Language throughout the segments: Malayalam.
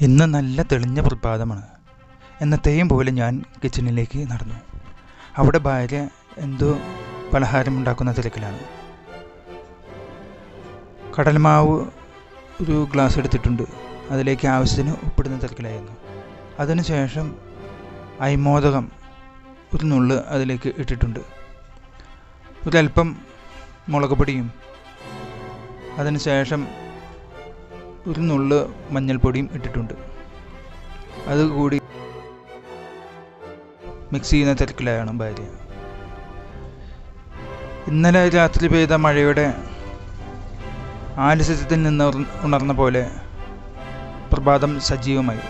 ഇന്ന് നല്ല തെളിഞ്ഞ പ്രഭാതമാണ്. എന്നത്തെയും പോലെ ഞാൻ കിച്ചണിലേക്ക് നടന്നു. അവിടെ ഭാര്യ എന്തോ പലഹാരം ഉണ്ടാക്കുന്ന തിരക്കിലാണ്. കടൽമാവ് ഒരു ഗ്ലാസ് എടുത്തിട്ടുണ്ട്. അതിലേക്ക് ആവശ്യത്തിന് ഉപ്പിടുന്ന തിരക്കിലായിരുന്നു. അതിനുശേഷം അയ്മോദകം ഒരു നുള്ള് അതിലേക്ക് ഇട്ടിട്ടുണ്ട്. ഒരല്പം മുളക് പൊടിയും. അതിനുശേഷം ഒരു നുള്ള് മഞ്ഞൾപ്പൊടിയും ഇട്ടിട്ടുണ്ട്. അതുകൂടി മിക്സ് ചെയ്യുന്ന തിരക്കിലാണ് ഭാര്യ. ഇന്നലെ രാത്രി പെയ്ത മഴയുടെ ആലസ്യത്തിൽ നിന്ന് ഉണർന്ന പോലെ പ്രഭാതം സജീവമായി.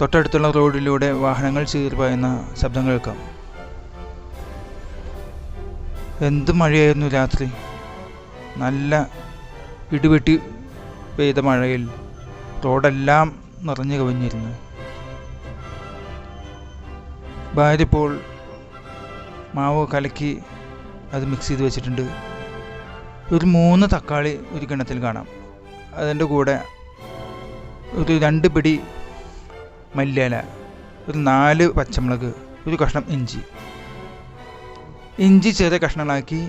തൊട്ടടുത്തുള്ള റോഡിലൂടെ വാഹനങ്ങൾ ചീർപ്പായുന്ന ശബ്ദം കേൾക്കാം. എന്ത് മഴയായിരുന്നു രാത്രി? നല്ല ഇടിവെട്ടി പെയ്ത മഴയിൽ തോടെല്ലാം നിറഞ്ഞു കവിഞ്ഞിരുന്നു. ഭാര്യ ഇപ്പോൾ മാവ് കലക്കി അത് മിക്സ് ചെയ്ത് വെച്ചിട്ടുണ്ട്. ഒരു മൂന്ന് തക്കാളി ഒരു കിണത്തിൽ കാണാം. അതിന്റെ കൂടെ ഒരു രണ്ട് പിടി മല്ലിയില ഒരു നാല് പച്ചമുളക് ഒരു കഷ്ണം ഇഞ്ചി. ഇഞ്ചി ചെറിയ കഷ്ണങ്ങളാക്കി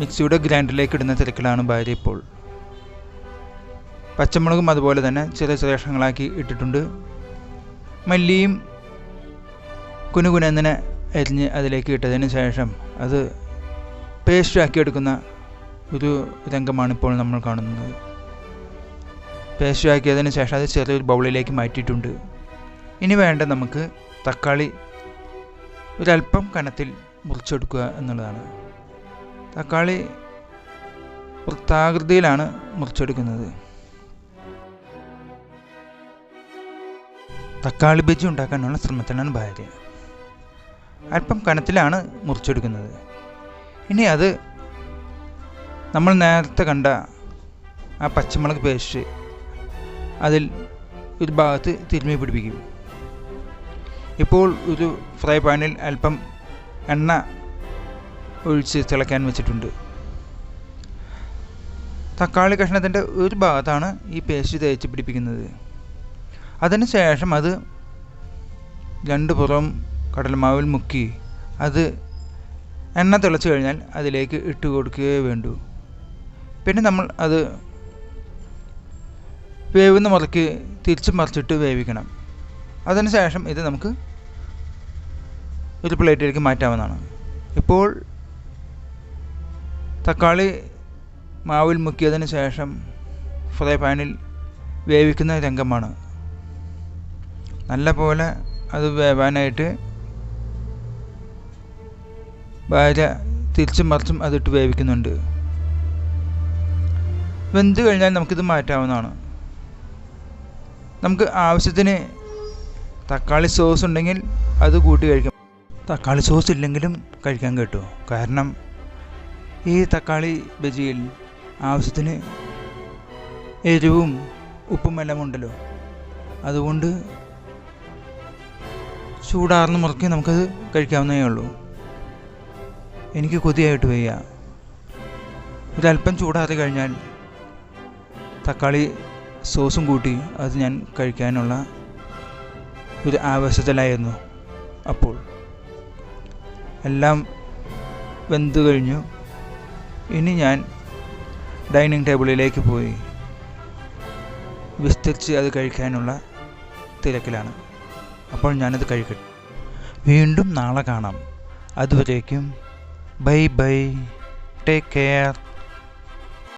മിക്സിയുടെ ഗ്രൈൻഡറിലേക്ക് ഇടുന്ന തിരക്കിലാണ് ഭാര്യ ഇപ്പോൾ. പച്ചമുളകും അതുപോലെ തന്നെ ചെറിയ ചെറിയ കഷ്ണങ്ങളാക്കി ഇട്ടിട്ടുണ്ട്. മല്ലിയും കുനുകുനെന്നിനെ അരിഞ്ഞ് അതിലേക്ക് ഇട്ടതിന് ശേഷം അത് പേസ്റ്റ് ആക്കി എടുക്കുന്ന ഒരു രംഗമാണ് ഇപ്പോൾ നമ്മൾ കാണുന്നത്. പേസ്റ്റ് ആക്കിയതിന് ശേഷം അത് ചെറിയൊരു ബൗളിലേക്ക് മാറ്റിയിട്ടുണ്ട്. ഇനി വേണ്ട നമുക്ക് തക്കാളി ഒരല്പം കനത്തിൽ മുറിച്ചെടുക്കുക എന്നുള്ളതാണ്. തക്കാളി വൃത്താകൃതിയിലാണ് മുറിച്ചെടുക്കുന്നത്. തക്കാളി ബജി ഉണ്ടാക്കാനുള്ള ശ്രമത്തിലാണ് ഭാര്യ. അല്പം കനത്തിലാണ് മുറിച്ചെടുക്കുന്നത്. ഇനി അത് നമ്മൾ നേരത്തെ കണ്ട ആ പച്ചമുളക് പേസ്റ്റ് അതിൽ ഒരു ഭാഗത്ത് തിരുമ്മി പിടിപ്പിക്കും. ഇപ്പോൾ ഒരു ഫ്രൈ പാനിൽ അല്പം എണ്ണ ഒഴിച്ച് തിളയ്ക്കാൻ വെച്ചിട്ടുണ്ട്. തക്കാളി കഷ്ണത്തിന്റെ ഒരു ഭാഗത്താണ് ഈ പേസ്റ്റ് തേച്ച് പിടിപ്പിക്കുന്നത്. അതിന് ശേഷം അത് രണ്ട് പുറം കടലമാവിൽ മുക്കി അത് എണ്ണ തിളച്ച് കഴിഞ്ഞാൽ അതിലേക്ക് ഇട്ട് കൊടുക്കുകയേ വേണ്ടൂ. പിന്നെ നമ്മൾ അത് വേവുന്ന മുറയ്ക്ക് തിരിച്ച് മറിച്ചിട്ട് വേവിക്കണം. അതിനുശേഷം ഇത് നമുക്ക് ഒരു പ്ലേറ്റിലേക്ക് മാറ്റാവുന്നതാണ്. ഇപ്പോൾ തക്കാളി മാവിൽ മുക്കിയതിന് ശേഷം ഫ്രൈ പാനിൽ വേവിക്കുന്ന രംഗമാണ്. നല്ല പോലെ അത് വേവാനായിട്ട് ഭാര്യ തിരിച്ചും മറിച്ചും അതിട്ട് വേവിക്കുന്നുണ്ട്. വെന്ത് കഴിഞ്ഞാൽ നമുക്കിത് മാറ്റാവുന്നതാണ്. നമുക്ക് ആവശ്യത്തിന് തക്കാളി സോസ് ഉണ്ടെങ്കിൽ അത് കൂട്ടി കഴിക്കാം. തക്കാളി സോസ് ഇല്ലെങ്കിലും കഴിക്കാൻ കേട്ടോ. കാരണം ഈ തക്കാളി ബജിയിൽ ആവശ്യത്തിന് എരിവും ഉപ്പും എല്ലാം ഉണ്ടല്ലോ. അതുകൊണ്ട് ചൂടാർന്ന് മുറക്കി നമുക്കത് കഴിക്കാവുന്നേ ഉള്ളൂ. എനിക്ക് കൊതിയായിട്ട് വയ്യ. ഒരല്പം ചൂടാറി കഴിഞ്ഞാൽ തക്കാളി സോസും കൂട്ടി അത് ഞാൻ കഴിക്കാനുള്ള ഒരു ആവേശത്തിലായിരുന്നു അപ്പോൾ. എല്ലാം വെന്തു കഴിഞ്ഞു. ഇനി ഞാൻ ഡൈനിങ് ടേബിളിലേക്ക് പോയി വിസ്തരിച്ച് അത് കഴിക്കാനുള്ള തിരക്കിലാണ്. അപ്പോൾ ഞാനത് കഴിക്കട്ടെ. വീണ്ടും നാളെ കാണാം. അതുവരേക്കും ബൈ ബൈ. Take care.